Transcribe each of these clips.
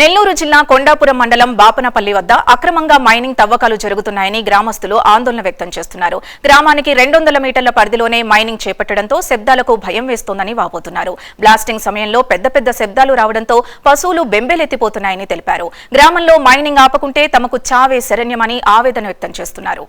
నెల్లూరు జిల్లా కొండాపురం మండలం బాపనపల్లి వద్ద అక్రమంగా మైనింగ్ తవ్వకాలు జరుగుతున్నాయని గ్రామస్తులు ఆందోళన వ్యక్తం చేస్తున్నారు. గ్రామానికి రెండు వందల మీటర్ల పరిధిలోనే మైనింగ్ చేపట్టడంతో శబ్దాలకు భయం వేస్తోందని వాపోతున్నారు. బ్లాస్టింగ్ సమయంలో పెద్ద పెద్ద శబ్దాలు రావడంతో పశువులు బెంబేలెత్తిపోతున్నాయని తెలిపారు. గ్రామంలో మైనింగ్ ఆపకుంటే తమకు చావే శరణ్యమని ఆవేదన వ్యక్తం చేస్తున్నారు.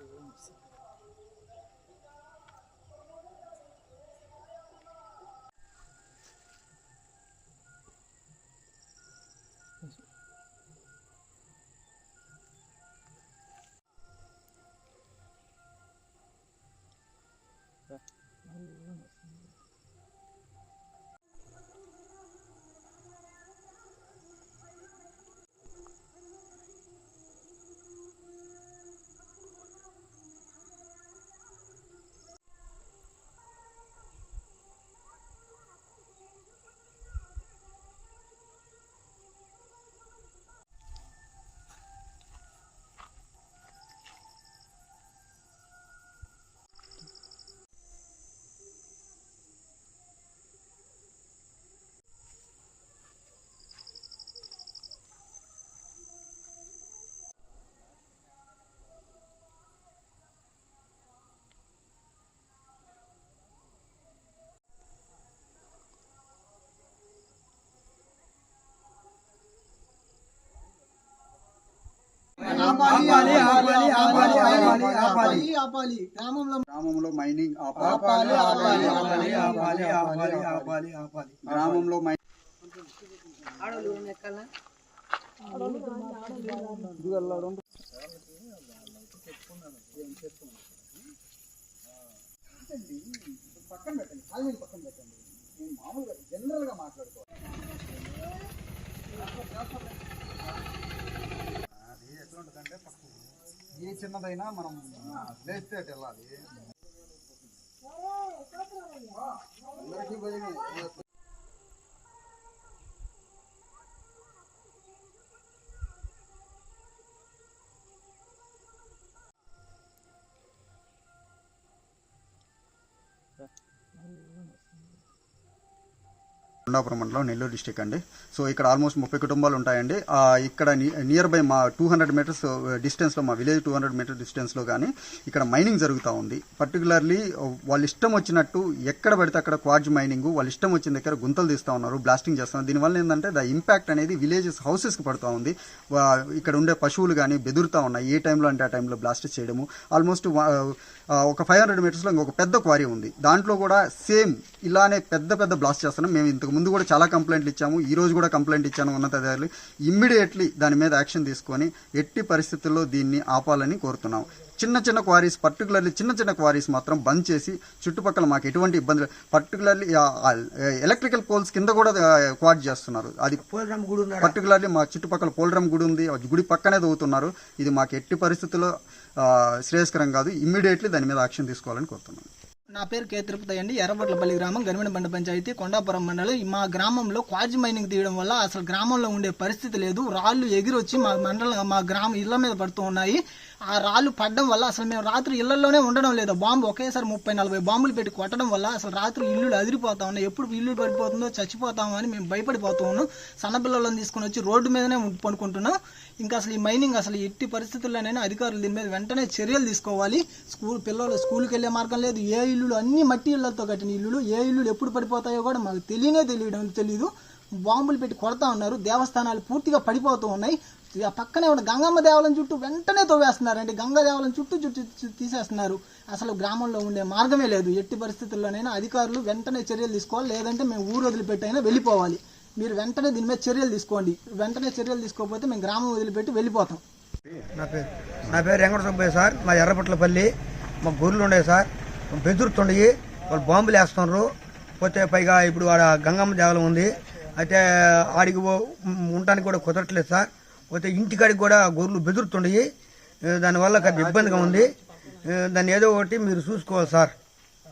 ఆపాలి ఆపాలి ఆపాలి ఆపాలి ఆపాలి ఆపాలి ఆపాలి గ్రామంలో గ్రామంలో మైనింగ్ ఆపాలి ఆపాలి ఆపాలి ఆపాలి ఆపాలి ఆపాలి ఆపాలి గ్రామంలో మైనింగ్ పక్కన పెట్టండి పక్కన పెట్టండి నేను మామూలుగా జనరల్గా ఏ చిన్నదైనా మనం లేస్తే అటు వెళ్ళాలి అందరికీ కొండాపురం మండలం నెల్లూరు డిస్టిక్ అండి. సో ఇక్కడ ఆల్మోస్ట్ ముప్పై కుటుంబాలు ఉంటాయండి. ఇక్కడ నియర్ బై మా టూ హండ్రెడ్ మీటర్స్ డిస్టెన్స్లో మా విలేజ్ టూ హండ్రెడ్ మీటర్ డిస్టెన్స్లో కానీ ఇక్కడ మైనింగ్ జరుగుతూ ఉంది. పర్టికులర్లీ uh, వాళ్ళ ఇష్టం వచ్చినట్టు ఎక్కడ పడితే అక్కడ క్వార్జ్ మైనింగ్ వాళ్ళ ఇష్టం వచ్చిన దగ్గర గుంతలు తీస్తూ ఉన్నారు బ్లాస్టింగ్ చేస్తున్నారు. దీనివల్ల ఏంటంటే ద ఇంపాక్ట్ అనేది విలేజెస్ హౌసెస్కి పడుతూ ఉంది. ఇక్కడ ఉండే పశువులు కానీ బెదురుతూ ఉన్నాయి. ఏ టైంలో అంటే ఆ టైంలో బ్లాస్ట్ చేయడము. ఆల్మోస్ట్ ఒక ఫైవ్ హండ్రెడ్ మీటర్స్లో ఇంకొక పెద్ద క్వారీ ఉంది. దాంట్లో కూడా సేమ్ ఇలానే పెద్ద పెద్ద బ్లాస్ట్ చేస్తున్నాం. మేము ఇంతకు ముందు కూడా చాలా కంప్లైంట్లు ఇచ్చాము ఈ రోజు కూడా కంప్లైంట్ ఇచ్చాను ఉన్నతాధికారులు. ఇమ్మీడియట్లీ దాని మీద యాక్షన్ తీసుకొని ఎట్టి పరిస్థితుల్లో దీన్ని ఆపాలని కోరుతున్నాం చిన్న చిన్న క్వారీస్ పర్టికులర్లీ చిన్న చిన్న క్వారీస్ మాత్రం బంద్ చేసి చుట్టుపక్కల మాకు ఎటువంటి ఇబ్బంది పర్టికులర్లీ ఎలక్ట్రికల్ పోల్స్ కింద కూడా క్వాడ్ చేస్తున్నారు. అది పర్టికులర్లీ మా చుట్టుపక్కల పోలరం గుడి ఉంది. గుడి పక్కనే దవ్వుతున్నారు ఇది మాకు ఎట్టి పరిస్థితుల్లో శ్రేయస్కరం కాదు. ఇమ్మీడియట్లీ దాని మీద యాక్షన్ తీసుకోవాలని కోరుతున్నాను నా పేరు కే. తిరుపతి అండి. ఎర్రబట్లపల్లి గ్రామం గనిమినబండ పంచాయతీ కొండాపురం మండలం. మా గ్రామంలో క్వాజ్ మైనింగ్ తీయడం వల్ల అసలు గ్రామంలో ఉండే పరిస్థితి లేదు. రాళ్ళు ఎగిరొచ్చి మా మండలం మా గ్రామం ఇళ్ళ మీద పడుతూ ఉన్నాయి. ఆ రాళ్ళు పడడం వల్ల అసలు మేము రాత్రి ఇళ్ళలోనే ఉండడం లేదు. బాంబు ఒకేసారి ముప్పై నలభై బాంబులు పెట్టి కొట్టడం వల్ల అసలు రాత్రి ఇల్లులు అదిరిపోతా ఉన్నాయి. ఎప్పుడు ఇల్లు పడిపోతుందో చచ్చిపోతాము అని మేము భయపడిపోతూ ఉన్నాం. సన్నపిల్లలను తీసుకొని వచ్చి రోడ్డు మీదనే పడుకుంటున్నాం. ఇంకా అసలు ఈ మైనింగ్ అసలు ఎట్టి పరిస్థితుల్లోనైనా అధికారులు దీని మీద వెంటనే చర్యలు తీసుకోవాలి. స్కూల్ పిల్లలు స్కూల్కి వెళ్ళే మార్గం లేదు. ఏ ఇల్లులు అన్ని మట్టి ఇళ్ళతో కట్టిన ఇల్లులు ఏ ఇల్లులు ఎప్పుడు పడిపోతాయో కూడా మాకు తెలియనే తెలియడం తెలియదు బాంబులు పెట్టి కొడతా ఉన్నారు. దేవస్థానాలు పూర్తిగా పడిపోతూ ఉన్నాయి. ఇక పక్కనే ఉన్న గంగమ్మ దేవాలయం చుట్టూ వెంటనే తవ్వేస్తున్నారండి. గంగా దేవాలయం చుట్టూ చుట్టూ తీసేస్తున్నారు. అసలు గ్రామంలో ఉండే మార్గమే లేదు. ఎట్టి పరిస్థితుల్లోనైనా అధికారులు వెంటనే చర్యలు తీసుకోవాలి. లేదంటే మేము ఊరు వదిలిపెట్టైనా వెళ్ళిపోవాలి. మీరు వెంటనే దీని మీద చర్యలు తీసుకోండి. వెంటనే చర్యలు తీసుకోకపోతే మేము గ్రామం వదిలిపెట్టి వెళ్ళిపోతాం. నా పేరు నా పేరు వెంకట సుబ్బయ్య సార్. మా ఎర్రపట్లపల్లి మా గొర్రెలు ఉండే సార్. బెదురుతుండయి. వాళ్ళు బాంబులు వేస్తున్నారు. పోతే పైగా ఇప్పుడు ఆడ గంగమ్మ దేవాలయం ఉంది. అయితే ఆడికి పో- ఉండటానికి కూడా కుదరట్లేదు సార్. పోతే ఇంటికాడికి కూడా గొర్రెలు బెదురుతుండయి. దానివల్ల కొద్దిగా ఇబ్బందిగా ఉంది. దాన్ని ఏదో ఒకటి మీరు చూసుకోవాలి సార్.